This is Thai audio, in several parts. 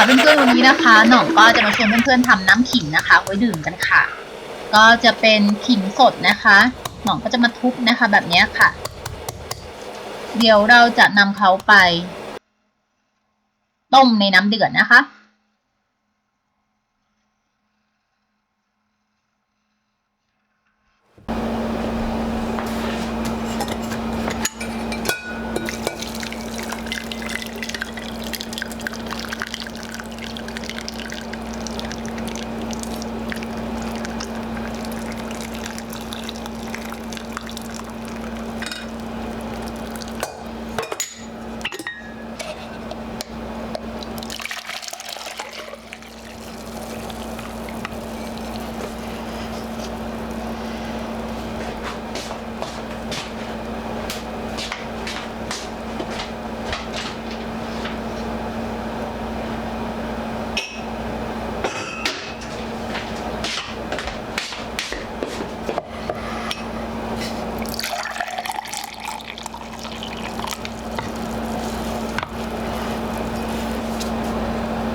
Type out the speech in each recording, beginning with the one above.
ค่ะเพื่อนๆวันนี้นะคะหน่องก็จะมาชวนเพื่อนๆทำน้ำขิงนะคะ ไว้ดื่มกันค่ะ ก็จะเป็นขิงสดนะคะหน่องก็จะมาทุบนะคะ แบบนี้ค่ะ เดี๋ยวเราจะนำเขาไป ต้มในน้ำเดือดนะคะ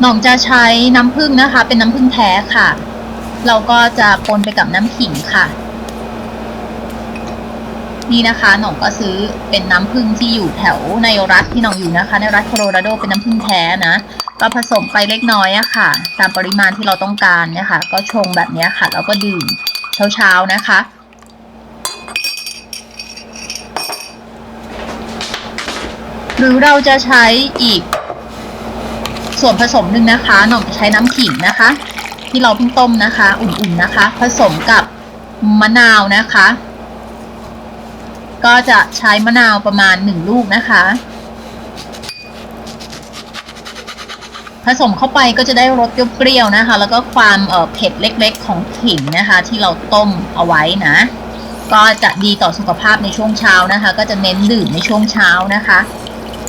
หน่องจะใช้น้ำผึ้งนะคะ เป็นน้ำผึ้งแท้ค่ะ เราก็จะปนไปกับน้ำขิงค่ะ นี่นะคะหน่องก็ซื้อเป็นน้ำผึ้งที่อยู่แถวในรัฐที่หน่องอยู่นะคะ ในรัฐโคโลราโดเป็นน้ำผึ้งแท้นะก็ผสมไปเล็กน้อยอะค่ะ ตามปริมาณที่เราต้องการเนี่ยค่ะ ก็ชงแบบนี้ค่ะ แล้วก็ดื่มเช้าๆนะคะหรือเราจะใช้อีก ส่วนผสมหนึ่งนะคะหน่องจะใช้น้ำขิงนะคะ ที่เราเพิ่งต้มนะคะ อุ่นๆนะคะ ผสมกับมะนาวนะคะ ก็จะใช้มะนาวประมาณหนึ่งลูกนะคะ ผสมเข้าไปก็จะได้รสเปรี้ยวๆนะคะ แล้วก็ความเอ่อเผ็ดเล็กๆของขิงนะคะ ที่เราต้มเอาไว้นะ ก็จะดีต่อสุขภาพในช่วงเช้านะคะ ก็จะเน้นดื่มในช่วงเช้านะคะ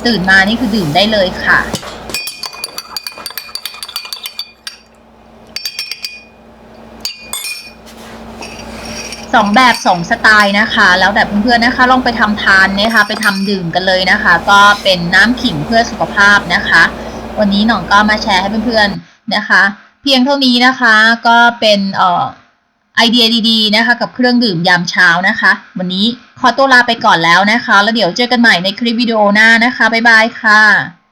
ตื่นมานี่คือดื่มได้เลยค่ะ สองแบบสองสไตล์นะคะ แล้วแต่เพื่อนๆนะคะ ลองไปทำทานนะคะ ไปทำดื่มกันเลยนะคะ ก็เป็นน้ำขิงเพื่อสุขภาพนะคะ วันนี้หน่องก็มาแชร์ให้เพื่อนๆนะคะ เพียงเท่านี้นะคะก็เป็นเอ่อไอเดียดีๆนะคะ กับเครื่องดื่มยามเช้านะคะ วันนี้ขอตัวลาไปก่อนแล้วนะคะ แล้วเดี๋ยวเจอกันใหม่ในคลิปวิดีโอหน้านะคะบ๊ายบายค่ะ